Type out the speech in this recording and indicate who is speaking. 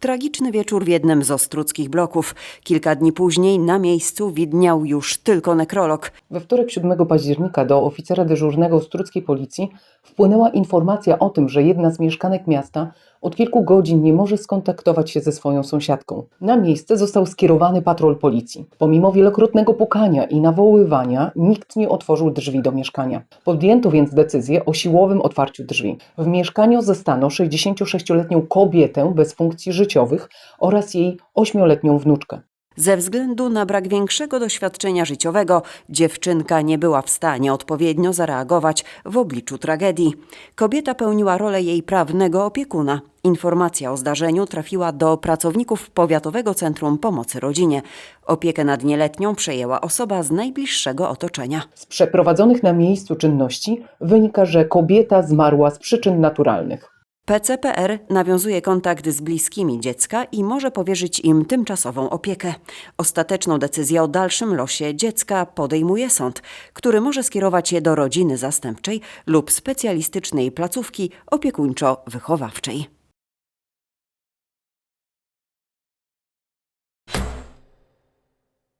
Speaker 1: Tragiczny wieczór w jednym z ostruckich bloków. Kilka dni później na miejscu widniał już tylko nekrolog.
Speaker 2: We wtorek 7 października do oficera dyżurnego Ostruckiej Policji wpłynęła informacja o tym, że jedna z mieszkanek miasta od kilku godzin nie może skontaktować się ze swoją sąsiadką. Na miejsce został skierowany patrol policji. Pomimo wielokrotnego pukania i nawoływania, nikt nie otworzył drzwi do mieszkania. Podjęto więc decyzję o siłowym otwarciu drzwi. W mieszkaniu zastano 66-letnią kobietę bez funkcji życiowych oraz jej 8-letnią wnuczkę.
Speaker 1: Ze względu na brak większego doświadczenia życiowego, dziewczynka nie była w stanie odpowiednio zareagować w obliczu tragedii. Kobieta pełniła rolę jej prawnego opiekuna. Informacja o zdarzeniu trafiła do pracowników Powiatowego Centrum Pomocy Rodzinie. Opiekę nad nieletnią przejęła osoba z najbliższego otoczenia.
Speaker 2: Z przeprowadzonych na miejscu czynności wynika, że kobieta zmarła z przyczyn naturalnych.
Speaker 1: PCPR nawiązuje kontakt z bliskimi dziecka i może powierzyć im tymczasową opiekę. Ostateczną decyzję o dalszym losie dziecka podejmuje sąd, który może skierować je do rodziny zastępczej lub specjalistycznej placówki opiekuńczo-wychowawczej.